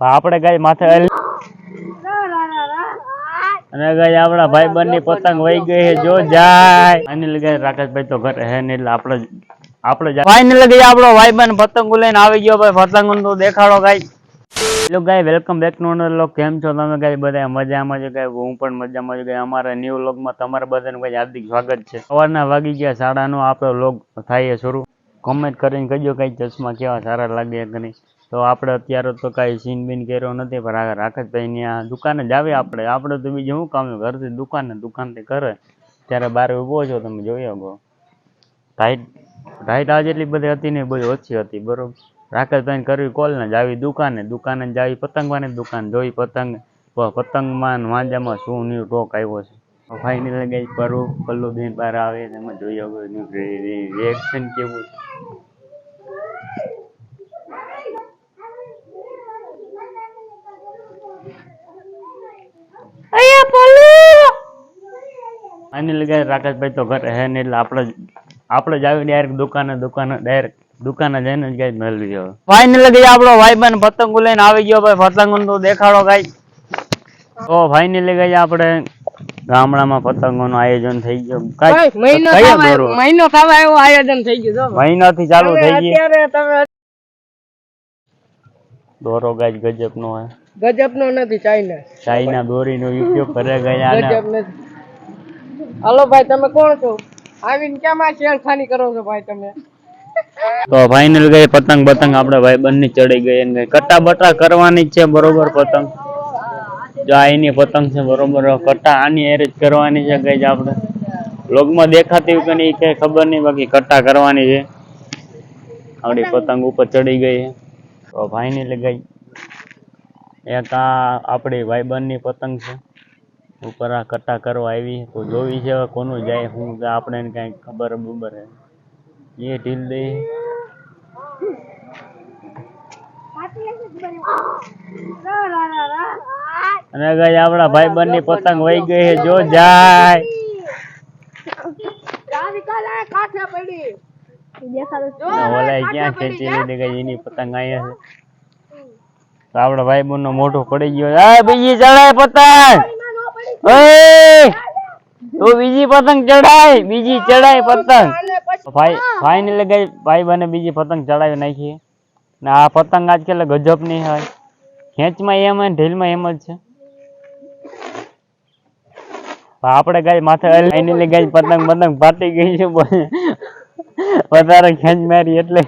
આપણે ગાય માથે અને ગાય આપણા ભાઈ ની પતંગ વહી ગઈ છે, જો જાય. અનિલ ગાય, રાકેશભાઈ તો ઘરે હે ને આપણે દેખાડો ગાય. હેલો વેલકમ બેક ટુ લોક કેમ છો તમે ગાય બધા મજામાં છો હું પણ મજામાં છું ગાય. અમારા ન્યુ લોગમાં તમારા બધાનું ગાય હાર્દિક સ્વાગત છે. સવારના વાગી ગયા સાડાનો આપણો લોગ થાય શરૂ. કોમેન્ટ કરીને કહેજો કઈ ચશ્મા કેવા સારા લાગે નહીં. તો આપણે અત્યારે તો કાંઈ સીન બીન કર્યો નથી, પણ આ રાકેશભાઈ આ દુકાને જ આવે આપણે. આપણે તો બીજું શું કામ, ઘરથી દુકાને દુકાનથી કરે ત્યારે બાર ઊભો છો તમે જોઈ શકો રાઈટ રાઈટ આજે એટલી બધી હતી ને બધી ઓછી હતી, બરોબર. રાકેશભાઈ કરવી કોલ ને જ આવી દુકાને. દુકાને જ આવી પતંગવાની દુકાન, જોઈ પતંગ. પતંગમાં વાંજામાં શું ન્યુ ટોક આવ્યો છે. ફાઇનલ ગઈ પરો પલ્લુ બેન બહાર આવે એમાં જોઈ શકો રિએક્શન કેવું ફાઇનલ ગઈ રાકેશભાઈ તો ઘરે હે ને એટલે આપણે આપણે જ આવી ડાયરેક્ટ દુકાને દુકાને ડાયરેક્ટ દુકાને જઈને જ ગાય મેળવી ગયો ફાઇનલ ગઈ આપણો ભાઈબંધ પતંગ લઈને આવી ગયો ભાઈ. પતંગ તો દેખાડો ગાય. તો ફાઇનલી ગઈ આપણે ગામડામાં પતંગોનું આયોજન થઈ ગયું. મહિનો મહિનો થવા એવું આયોજન થઈ ગયું જો. મહિનાથી ચાલુ થઈ ગયું. અત્યારે તમે દોરો ગાજ ગજબ નો હે. ગજબનો નથી ચાઇના. ચાઇના દોરીનો ઉપયોગ કરે ગયા ને. ગજબ નથી. હાલો ભાઈ તમે કોણ છો? આવીને કેમ આ છેડખાની કરો છો ભાઈ તમે? તો ફાઇનલ ગઈ પતંગ પતંગ આપણે ભાઈ બંને ચડી ગઈ કટા બટા કરવાની જ છે બરોબર પતંગ. જો આ એની પતંગ છે, બરોબર. કટ્ટા આની એરેજ કરવાની છે ગઈ આપણે. લોગમાં દેખાતી હોય કે કઈ ખબર નહીં, બાકી કટ્ટા કરવાની છે. આપણી પતંગ ઉપર ચડી ગઈ છે. તો ભાઈની ગઈ એક આ આપણી ભાઈબંધની પતંગ છે. ઉપર આ કટ્ટા કરવા આવી તો જોવી છે કોનું જાય જાય આપણે કાંઈ ખબર બબર એ ઢીલ દે. અને ગાય આપણા ભાઈ ની પતંગ વહી ગઈ છે જો જાય. ને ઓલાએ ક્યાં ખેંચી લીધી ગઈ એની પતંગ અહીંયા છે. તો આપણા ભાઈ નો મોઢું પડી ગયો આ બીજી ચડાય પતંગ. ઓય! તું બીજી પતંગ ચડાય બીજી ચડાય પતંગ. ભાઈ ફાઇનલી ગઈ ભાઈ બને બીજી પતંગ ચડાવી નાખી. ને આ પતંગ આજકાલ ગજબની હોય. ખેંચમાં એમ હોય ઢીલમાં એમ જ છે. પણ આપણે ગાય માથે ફાઇનલી ગાય પતંગ પતંગ ફાટી ગઈ છે વધારે ખેંચ મારી એટલે.